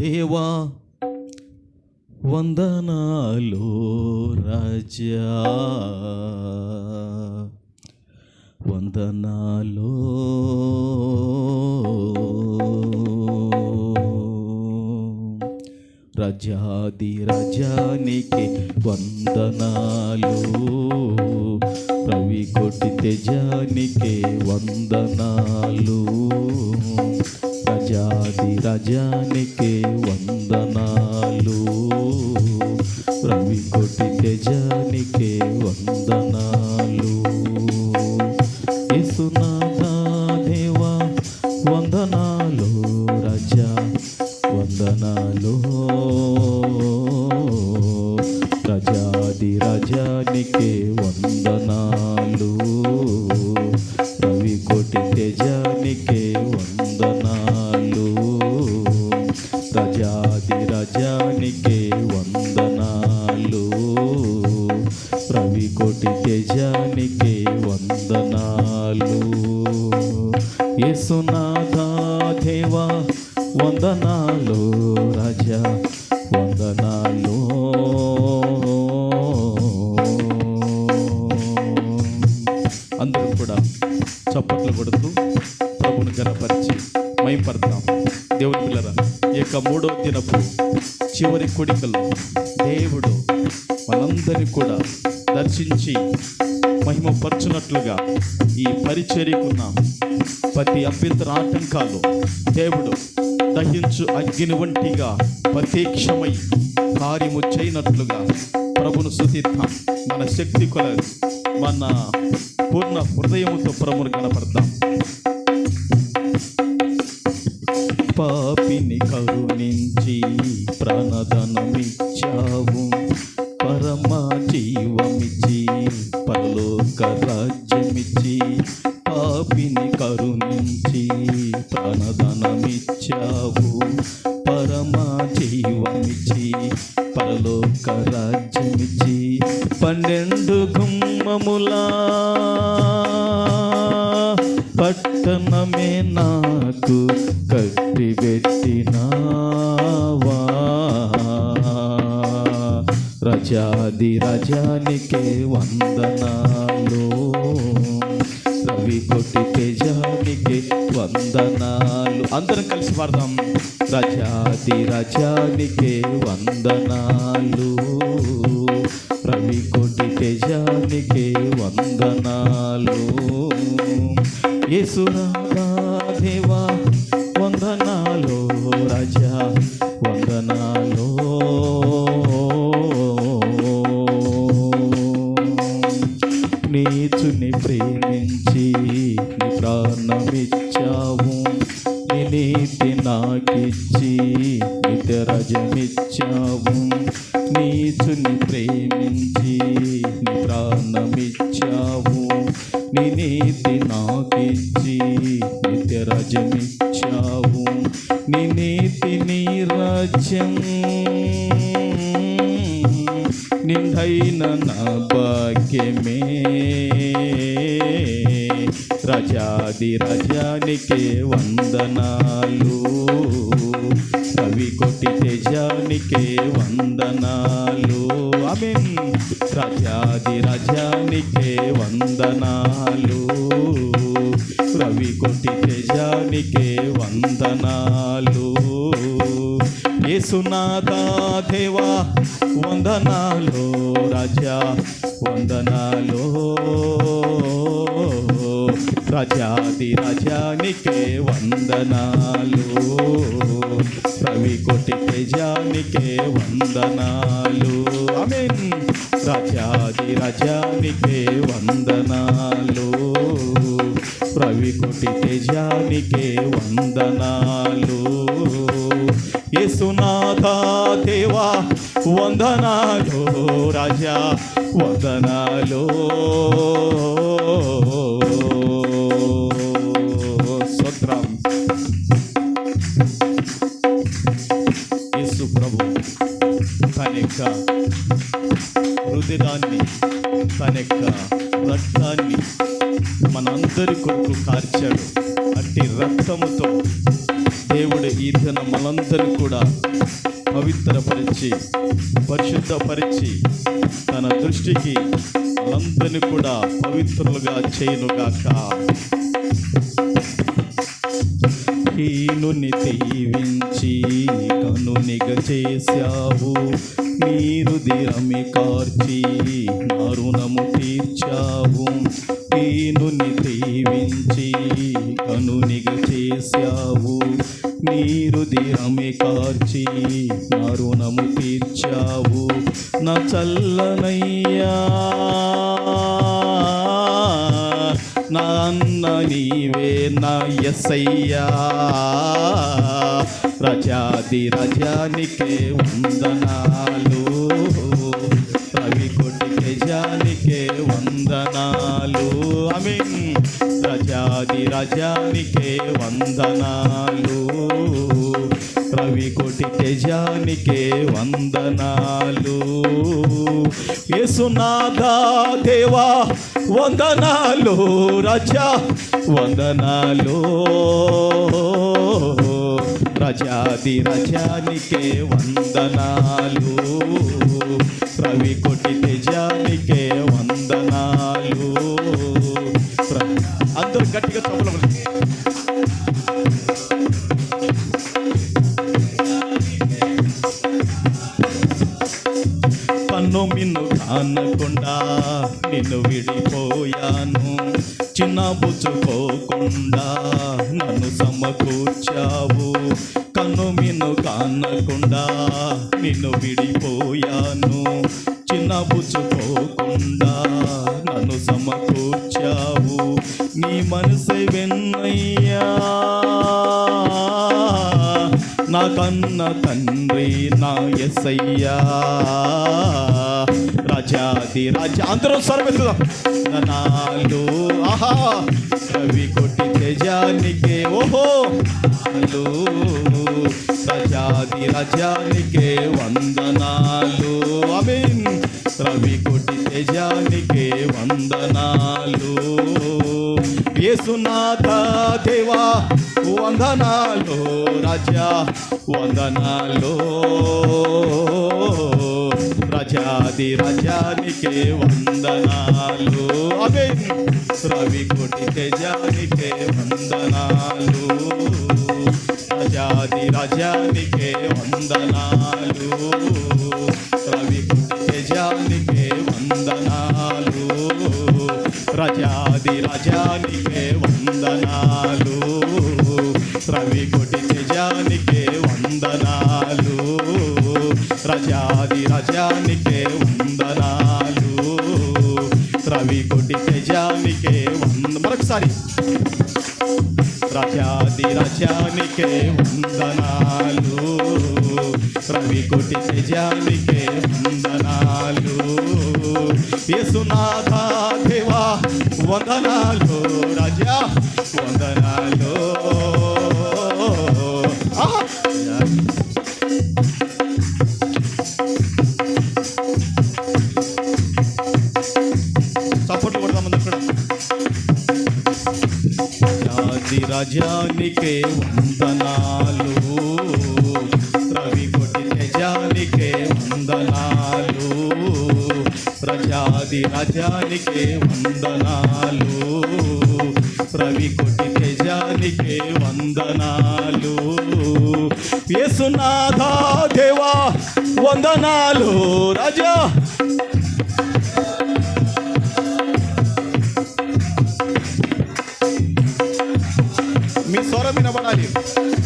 దేవా వందనాలు రాజా. వందనాలు. రజాది రజానికి వందనాలు. రవి కొట్టి తెజానికి వందనాలు. రజాది రజానికి యేసునాథా దేవా వందనాలు రాజా వందనాలు. అందరూ కూడా చప్పట్లు కొడుతూ ప్రభుని గనపరిచి మైపడతాం దేవుని పిల్లర ఈ యొక్క మూడో దినపు చివరి కొడికలు దేవుడు మనందరినీ కూడా దర్శించి మహిమపరచునట్లుగా ఈ పరిచర్యకున్నాం ప్రతి అభ్యంతర ఆటంకాలు దేవుడు దహించు అగ్ని వంటిగా ప్రత్యక్షమై కార్యము చేయనట్లుగా ప్రభును సుతిద్దాం మన శక్తి కొలది. మన పూర్ణ హృదయముతో ప్రభును కనపడతాం. పాపిని కరుణించి ప్రాణధనమిచ్చావు. పరమ జీవమిచ్చి పరలోక రాజ్యమిచ్చి పట్టణమే నాకు కట్టి రజాది రజానికే వందనాలు. రవి కొట్టి తేజానికి వందనాలు. అందరం కలిసి పాడదాం. రజాది రజానికే వందనాలు. దేవా వందనాలు రాజా వందనాలు. నీచుని ప్రేమించి నీ ప్రాణమిచ్చావు నీతి నాకిచ్చి నిత్య రజమిచ్చావు నీచుని ప్రేమించి నీ ప్రాణమిచ్చావు నీ నీతి రాజ్యం నిండైన నా భాగ్యమే. రజాది రజానికే వందనాలు కవి కొట్టి తేజానికే వందనాలు. అమెన్ రజాది రజానికే వందనాలు రవి కొట్టి యేసునాథా దేవా వందనాలు రాజా వందనాలు. రాజాది రాజానికే వందనాలు. రవి కోటి తేజానికే వందనాలు. అమెన్ రాజాది రాజానికే వందనాలు. రవి కోటి తేజానికే వందనాలు. యేసునాథా దేవా వందనాలు రాజా వందనాలు. స్తోత్రం. యేసు ప్రభు తన యొక్క హృదయాన్ని తన యొక్క రక్తాన్ని తన దృష్టికి మనందరిని కూడా పవిత్రులుగా చేయనుగాక. హీనుని దీవించి కనునిగ చేశావు. నీరు దిరమి కార్చి నా రుణము తీర్చావు. హీనుని దీవించి కనునిగ చేశావు. నీరు దిరమి కార్చి నా రుణము నీవే నా ఎస్సయ్యా. రజాది రజానికే వందనాలు. రవి కొట్టికే జానికే వందనాలు. అమీన్ రజాది రజానికే వందనాలు. యేసునాథా దేవా వందనాలు రాజా వందనాలు. రజాది రజానికే వందనాలు. రవి కొట్టితే నిన్ను కానకుండా నిన్ను విడిపోయాను. చిన్న బుచ్చుకోకుండా నన్ను సమకూర్చావు. కన్ను మిన్ను కానకుండా నిన్ను విడిపోయాను. చిన్న బుచ్చుకోకుండా నన్ను సమకూర్చావు. నీ మనసు వెన్నయ్యా. నా కన్న తండ్రి నా ఎస్సయ్యా రాజాది రాజా అందరూ స్వరమెత్తుదాం నాలు ఆహా రవి కొట్టి తేజానికే ఓహో నాలు రాజాది రాజానికే వందనాలు. అమీన్ రవి కొట్టి తేజానికే వందనాలు. యేసునాథ దేవా వందనాలు రాజా వందనాలు. రాజాది రాజానికే వందనాలు. అదే రవి కోటి తేజానికే వందనాలు. రాజాది రాజానికే వందనాలు. రవి కోటి తేజానికే వందనాలు. రాజాది రాజానికే రాజాది రాజానికే వందనాలు రవి కోటి తేజానికే వందనాలు యేసునాథ దేవా వందనాలు రాజా వందనాలు ఆహా! చప్పట్లు కొడదాం అందరూ కూడా రాజి రజానికే వందనాలు. రవి కొట్టి నిజానికే వందనాలు. ప్రజాది రజానికే వందనాలు. రవి కొట్టి నిజానికే వందనాలు. యేసునాథా దేవా వందనాలు. రాజా me know what I do.